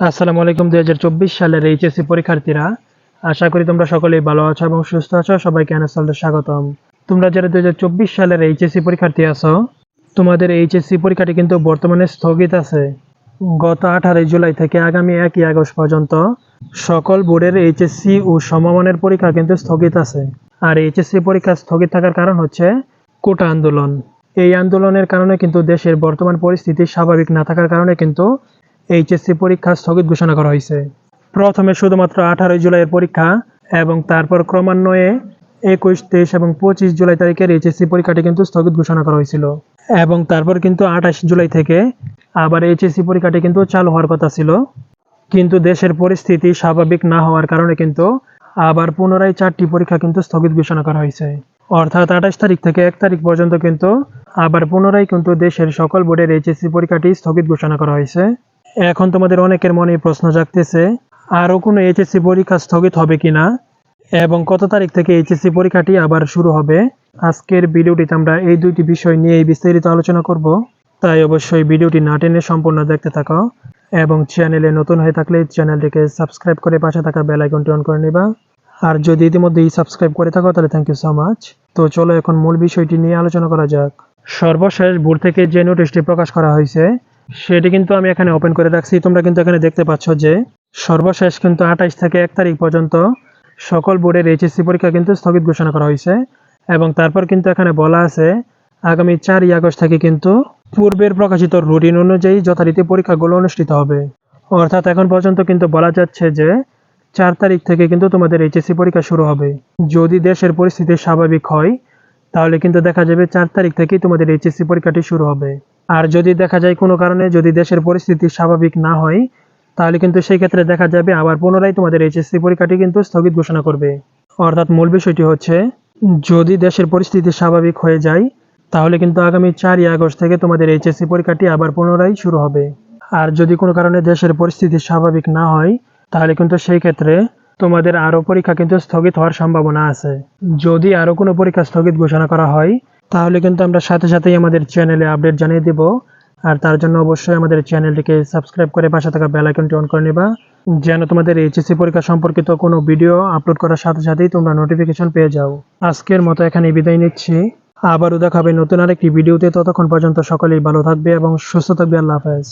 আসসালামু আলাইকুম, দুই হাজার চব্বিশ সালের এইচএসসি পরীক্ষার্থীরা। আশা করি তোমরা সকলেই ভালো আছো এবং সুস্থ আছো। সবাইকে এনএসএলতে স্বাগতম। তোমরা যারা দুই হাজার চব্বিশ সালের এইচএসসি পরীক্ষার্থী আছো, তোমাদের এইচএসসি পরীক্ষাটি কিন্তু বর্তমানে স্থগিত আছে। গত আঠারোই জুলাই থেকে আগামী একই আগস্ট পর্যন্ত সকল বোর্ডের এইচএসসি ও সমমানের পরীক্ষা কিন্তু স্থগিত আছে। আর এইচএসসি পরীক্ষা স্থগিত থাকার কারণ হচ্ছে কোটা আন্দোলন। এই আন্দোলনের কারণে কিন্তু দেশের বর্তমান পরিস্থিতি স্বাভাবিক না থাকার কারণে কিন্তু এইচএসসি পরীক্ষা স্থগিত ঘোষণা করা হয়েছে। প্রথমে শুধুমাত্র আঠারোই জুলাইয়ের পরীক্ষা এবং তারপর ক্রমান্বয়ে একুশ, তেইশ এবং পঁচিশ জুলাই তারিখের এইচএসসি পরীক্ষাটি কিন্তু স্থগিত ঘোষণা করা হয়েছিল। এবং তারপর কিন্তু আঠাশ জুলাই থেকে আবার এইচএসসি পরীক্ষাটি কিন্তু চালু হওয়ার কথা ছিল। কিন্তু দেশের পরিস্থিতি স্বাভাবিক না হওয়ার কারণে কিন্তু আবার পুনরায় চারটি পরীক্ষা কিন্তু স্থগিত ঘোষণা করা হয়েছে। অর্থাৎ আঠাশ তারিখ থেকে এক তারিখ পর্যন্ত কিন্তু আবার পুনরায় কিন্তু দেশের সকল বোর্ডের এইচএসসি পরীক্ষাটি স্থগিত ঘোষণা করা হয়েছে। এখন তোমাদের অনেকের মনে প্রশ্ন জাগতেছে, আরও কোনো এইচএসসি পরীক্ষা স্থগিত হবে কিনা এবং কত তারিখ থেকে এইচএসসি পরীক্ষাটি আবার শুরু হবে? আজকের ভিডিওটিতে আমরা এই দুইটি বিষয় নিয়ে বিস্তারিত আলোচনা করব। তাই অবশ্যই ভিডিওটি না টেনে সম্পূর্ণ দেখতে থাকো এবং চ্যানেলে নতুন হয়ে থাকলে চ্যানেলটিকে সাবস্ক্রাইব করে পাশে থাকা বেল আইকনটি অন করে নেবা। আর যদি ইতিমধ্যেই সাবস্ক্রাইব করে থাকো, তাহলে থ্যাংক ইউ সো মাচ তো চলো এখন মূল বিষয়টি নিয়ে আলোচনা করা যাক। সর্বশেষ বোর্ড থেকে যে নোটিশটি প্রকাশ করা হয়েছে সেটি কিন্তু আমি এখানে ওপেন করে রাখছি। তোমরা কিন্তু এখানে দেখতে পাচ্ছ যে, সর্বশেষ কিন্তু আঠাইশ থেকে এক তারিখ পর্যন্ত সকল বোর্ডের এইচএসসি পরীক্ষা কিন্তু স্থগিত ঘোষণা করা হয়েছে এবং তারপর কিন্তু এখানে বলা আছে, আগামী চারই আগস্ট থেকে কিন্তু পূর্বের প্রকাশিত রুটিন অনুযায়ী যথারীতি পরীক্ষাগুলো অনুষ্ঠিত হবে। অর্থাৎ এখন পর্যন্ত কিন্তু বলা যাচ্ছে যে, চার তারিখ থেকে কিন্তু তোমাদের এইচএসসি পরীক্ষা শুরু হবে। যদি দেশের পরিস্থিতি স্বাভাবিক হয়, তাহলে কিন্তু দেখা যাবে চার তারিখ থেকেই তোমাদের এইচএসসি পরীক্ষাটি শুরু হবে। আর যদি দেখা যায় কোনো কারণে যদি দেশের পরিস্থিতি স্বাভাবিক না হয়, তাহলে কিন্তু সেই ক্ষেত্রে দেখা যাবে আবার পুনরায় তোমাদের এইচএসসি পরীক্ষাটি কিন্তু স্থগিত ঘোষণা করবে। অর্থাৎ মূল বিষয়টি হচ্ছে, যদি দেশের পরিস্থিতি স্বাভাবিক হয়ে যায়, তাহলে কিন্তু আগামী চারই আগস্ট থেকে তোমাদের এইচএসসি পরীক্ষাটি আবার পুনরায় শুরু হবে। আর যদি কোনো কারণে দেশের পরিস্থিতি স্বাভাবিক না হয়, তাহলে কিন্তু সেই ক্ষেত্রে তোমাদের আরও পরীক্ষা কিন্তু স্থগিত হওয়ার সম্ভাবনা আছে। যদি আরও কোনো পরীক্ষা স্থগিত ঘোষণা করা হয় তাহলে কিন্তু আমরা সাথে সাথেই আমাদের চ্যানেলে আপডেট জানিয়ে দেব। আর তার জন্য অবশ্যই আমাদের চ্যানেলটিকে সাবস্ক্রাইব করে পাশে থাকা বেল আইকনটি অন করে নেবা। যেন তোমাদের এইচএসসি পরীক্ষা সম্পর্কিত কোনো ভিডিও আপলোড করার সাথে সাথেই তোমরা নোটিফিকেশন পেয়ে যাও। আজকের মতো এখানে বিদায় নিচ্ছি। আবারও দেখাবে নতুন আরেকটি ভিডিওতে ততক্ষণ পর্যন্ত সকলেই ভালো থাকবে এবং সুস্থ থাকবে। আল্লাহ হাফেজ।